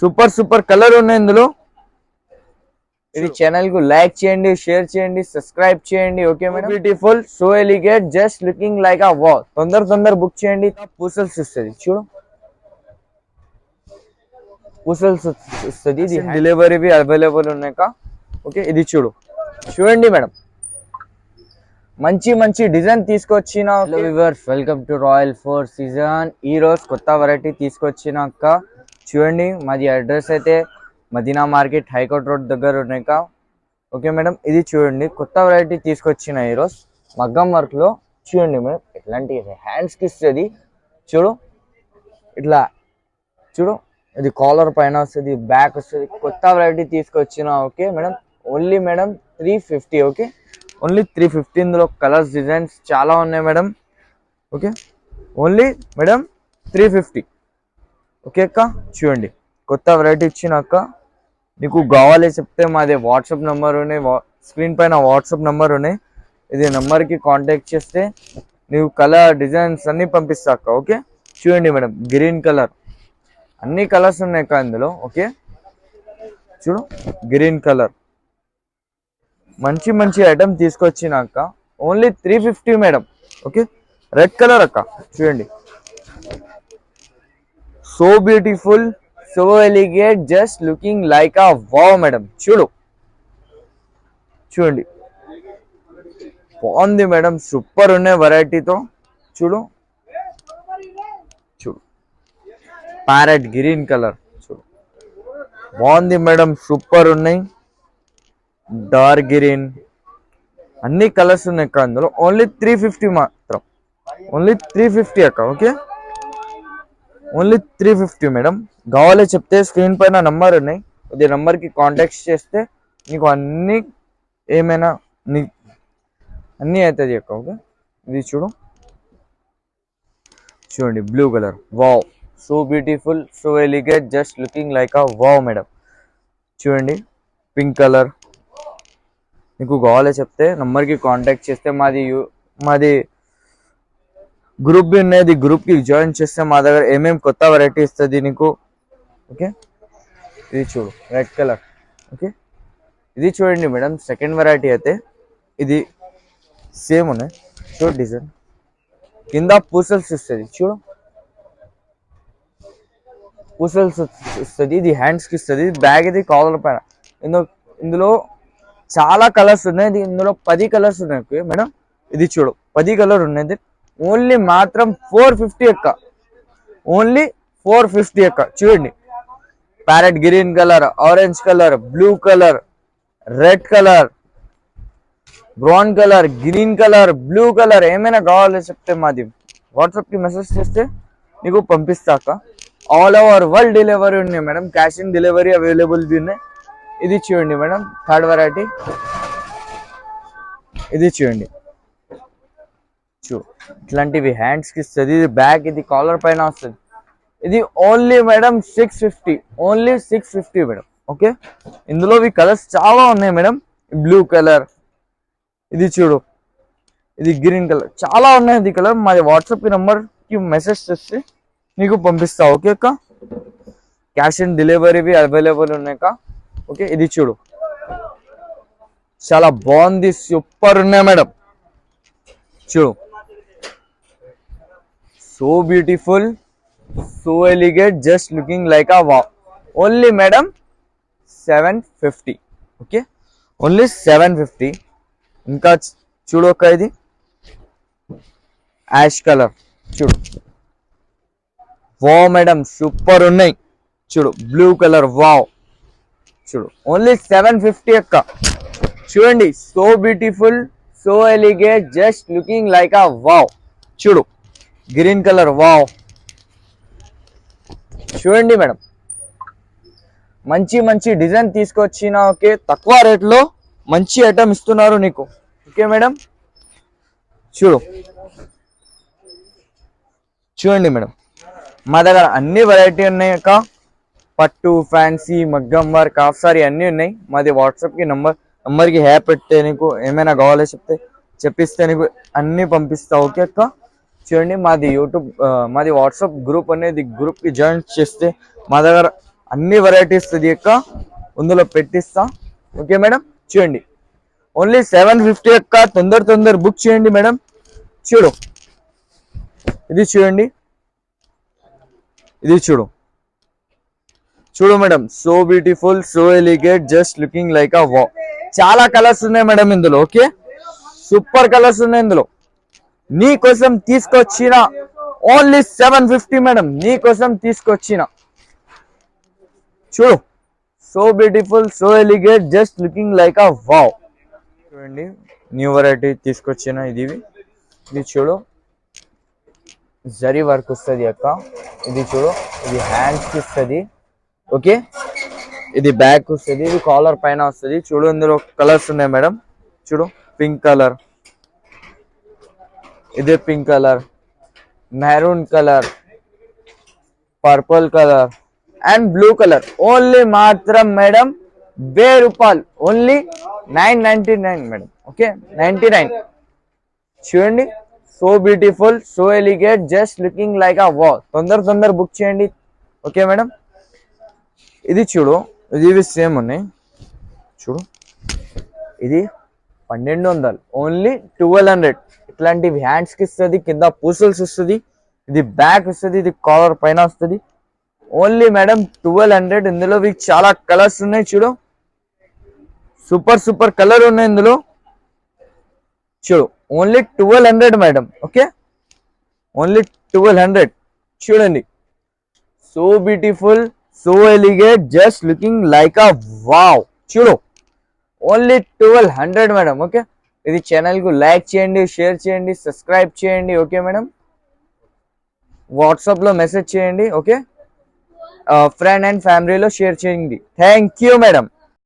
Super super colour ఉన్నాయి ఇందులో. ఇది ఛానల్కు లైక్ చేయండి షేర్ చేయండి సబ్స్క్రైబ్ చేయండి okay madam beautiful so elegant just looking like a wow తొందర తొందర బుక్ చేయండి. పూసల్స్ ఇస్తుంది చూడు. పూసల్స్ ఇస్తుంది ఇది డెలివరీ అవైలబుల్ ఉన్నాక ఓకే ఇది చూడు. చూడండి మేడం మంచి మంచి డిజైన్ తీసుకొచ్చిన weavers welcome to Royal Four Season ఈ రోజు కొత్త వెరైటీ తీసుకొచ్చినాక చూడండి మాది అడ్రస్ అయితే మదీనా మార్కెట్ హైకోర్ట్ రోడ్ దగ్గర ఉన్నాక ఓకే మేడం ఇది చూడండి కొత్త వెరైటీ తీసుకొచ్చిన ఈరోజు మగ్గం వర్క్లో చూడండి మేడం ఎట్లాంటి హ్యాండ్స్కి ఇస్తుంది చూడు ఇట్లా చూడు ఇది కాలర్ పైన వస్తుంది బ్యాక్ వస్తుంది. కొత్త వెరైటీ తీసుకొచ్చిన okay madam only madam three fifty okay only three fifty ఇందులో కలర్స్ డిజైన్స్ చాలా ఉన్నాయి madam okay only madam three fifty okay అక్క? చూడండి. కొత్త వెరైటీ ఇచ్చినాక నీకు కావాలి చెప్తే మాది వాట్సాప్ నెంబర్ ఉన్నాయి. స్క్రీన్ పైన వాట్సాప్ నెంబర్ ఉన్నాయి. ఇది నెంబర్కి కాంటాక్ట్ చేస్తే నీకు కలర్ డిజైన్స్ అన్నీ పంపిస్తా అక్క ఓకే? చూడండి మేడం గ్రీన్ కలర్ అన్ని కలర్స్ ఉన్నాయి అక్క ఇందులో ఓకే? చూడు గ్రీన్ కలర్ మంచి మంచి item తీసుకొచ్చినాక only three fifty madam okay? Red colour అక్క చూడండి. So beautiful so elegant just looking like a wow madam చూడు. చూడండి. బాగుంది మేడం సూపర్ ఉన్నాయి వెరైటీతో చూడు. చూడు. ప్యారెట్ గ్రీన్ కలర్ చూడు. బాగుంది మేడం సూపర్ ఉన్నాయి. డార్క్ గ్రీన్ అన్ని కలర్స్ ఉన్నాయి అక్క అందులో. ఓన్లీ త్రీ ఫిఫ్టీ మాత్రం. ఓన్లీ త్రీ ఫిఫ్టీ అక్క okay only three fifty madam. కావాలి చెప్తే స్క్రీన్ పైన నంబర్ ఉన్నాయి. ఇది నంబర్కి కాంటాక్ట్ చేస్తే నీకు అన్ని ఏమైనా నీ అన్నీ అవుతుంది అక్క ఓకే? ఇది చూడు. చూడండి blue colour wow so beautiful so elegant just looking like a wow madam. చూడండి పింక్ కలర్ నీకు కావాలి చెప్తే నంబర్కి కాంటాక్ట్ చేస్తే మాది మాది గ్రూప్ బి ఉన్నది గ్రూప్కి జాయిన్ చేస్తే మా దగ్గర ఏమేం కొత్త వెరైటీ ఇస్తుంది నీకు? ఓకే ఇది చూడు రెడ్ కలర్ ఓకే ఇది చూడండి మేడం సెకండ్ వెరైటీ అయితే ఇది సేమ్ ఉన్నాయి. చూడు డిజైన్ కింద పూసల్స్ ఇస్తుంది చూడు. పూసల్స్ ఇస్తుంది ఇది హ్యాండ్స్కి ఇస్తుంది బ్యాగ్ ఇది కాలర్ పైన. ఇందులో ఇందులో చాలా కలర్స్ ఉన్నాయి ఇది ఇందులో పది కలర్స్ ఉన్నాయి మేడం? ఇది చూడు పది కలర్ ఉన్నది. ఓన్లీ మాత్రం ఫోర్ ఫిఫ్టీ ఎక్క. ఓన్లీ ఫోర్ ఫిఫ్టీ ఎక్క. చూడండి. Parrot green colour orange colour blue colour red colour brown colour green colour blue colour. ఏమైనా కావాలో చెప్తే మాది వాట్సాప్కి మెసేజ్ చేస్తే నీకు పంపిస్తాక ఆల్ ఓవర్ వరల్డ్ డెలివరీ ఉన్నాయి madam. Cash in delivery available ఉన్నాయి. ఇది చూడండి మేడం. థర్డ్ వెరైటీ ఇది చూడండి. చూ. ఇట్లాంటివి హ్యాండ్స్కి ఇస్తుంది ఇది బ్యాగ్ ఇది కాలర్ పైన వస్తుంది. ఇది only madam six fifty only six fifty madam okay ఇందులో ఈ కలర్స్ చాలా ఉన్నాయి మేడం బ్లూ కలర్ ఇది చూడు ఇది గ్రీన్ కలర్ చాలా ఉన్నాయి ఇది కలర్ మాది వాట్సాప్ నెంబర్కి మెసేజ్ చేస్తే నీకు పంపిస్తా ఓకే అక్క? క్యాష్ ఆన్ డెలివరీ అవైలబుల్ ఉన్నాయి ఓకే ఇది చూడు చాలా బాగుంది సూపర్ ఉన్నాయి మేడం చూడు so beautiful so elegant just looking like a wow only madam seven fifty okay only seven fifty ఇంకా చూడు ఒక ఇది. యాష్ కలర్ చూడు. వావ్ మేడం సూపర్ ఉన్నాయి. చూడు బ్లూ కలర్ వావ్ చూడు ఓన్లీ సెవెన్ ఫిఫ్టీ అక్క. చూడండి so beautiful so elegant just looking like a wow చూడు. Green colour wow. చూడండి మేడం. మంచి మంచి డిజైన్ తీసుకొచ్చిన ఓకే తక్కువ రేట్లో మంచి ఐటమ్ ఇస్తున్నారు నీకు. Okay madam? చూడు. చూడండి మేడం. మా దగ్గర అన్ని వెరైటీ ఉన్నాయి అక్క. పట్టు ఫ్యాన్సీ మగ్గం వర్క్ హాఫ్ సారీ అన్నీ ఉన్నాయి. మాది వాట్సాప్కి నంబర్ నంబర్కి హ్యాప్ పెట్టే నీకు ఏమైనా కావాలో చెప్తే చెప్పిస్తే నీకు అన్నీ పంపిస్తా. ఓకే అక్క? చూడండి మాది యూట్యూబ్ మాది వాట్సాప్ గ్రూప్ అనేది గ్రూప్కి జాయిన్ చేస్తే మా దగ్గర అన్ని వెరైటీస్ ఇది యొక్క ఇందులో పెట్టిస్తా. ఓకే మేడం చూడండి. ఓన్లీ సెవెన్ ఫిఫ్టీ యొక్క తొందర తొందర బుక్ చేయండి మేడం చూడు. ఇది చూడండి. ఇది చూడు. చూడు madam so beautiful so elegant just looking like a wow చాలా కలర్స్ ఉన్నాయి మేడం ఇందులో. ఓకే సూపర్ కలర్స్ ఉన్నాయి ఇందులో. నీ కోసం తీసుకొచ్చిన ఓన్లీ సెవెన్ ఫిఫ్టీ మేడం నీ కోసం తీసుకొచ్చిన. చూడు. So beautiful so elegant just looking like a wow చూడండి. న్యూ వెరైటీ తీసుకొచ్చిన ఇది. ఇది చూడు. జరీ వర్క్ వస్తుంది అక్క. ఇది చూడు. ఇది హ్యాండ్స్కి వస్తుంది. ఇస్తుంది ఓకే ఇది బ్యాక్ వస్తుంది. ఇది కాలర్ పైన వస్తుంది. చూడు ఇందులో కలర్స్ ఉన్నాయి మేడం చూడు. పింక్ కలర్ ఇదే pink colour maroon colour purple colour and blue colour only మాత్రం మేడం వెయ్యి రూపాయలు. Only nine ninety nine madam okay ninety nine చూడండి. So beautiful so elegant just looking like a wow తొందర తొందర book చేయండి. Okay madam ఇది చూడు. ఇది ఇవి సేమ్ ఉన్నాయి. చూడు. ఇది పన్నెండు వందలు. ఓన్లీ ట్వెల్వ్ హండ్రెడ్ ఇట్లాంటివి హ్యాండ్స్కి ఇస్తుంది కింద పూసల్స్ వస్తుంది ఇది బ్యాక్ వస్తుంది ఇది కాలర్ పైన వస్తుంది. ఓన్లీ మేడం ట్వెల్వ్ హండ్రెడ్ ఇందులో మీకు చాలా కలర్స్ ఉన్నాయి చూడు. సూపర్ సూపర్ కలర్ ఉన్నాయి ఇందులో. చూడు only twelve hundred madam okay only twelve hundred చూడండి. So beautiful so elegant just looking like a wow చూడు. Only twelve hundred madam okay ఇది ఛానల్కు లైక్ చేయండి షేర్ చేయండి సబ్స్క్రైబ్ చేయండి ఓకే మేడం వాట్సాప్లో మెసేజ్ చేయండి ఓకే ఫ్రెండ్ అండ్ ఫ్యామిలీలో షేర్ చేయండి. Thank you madam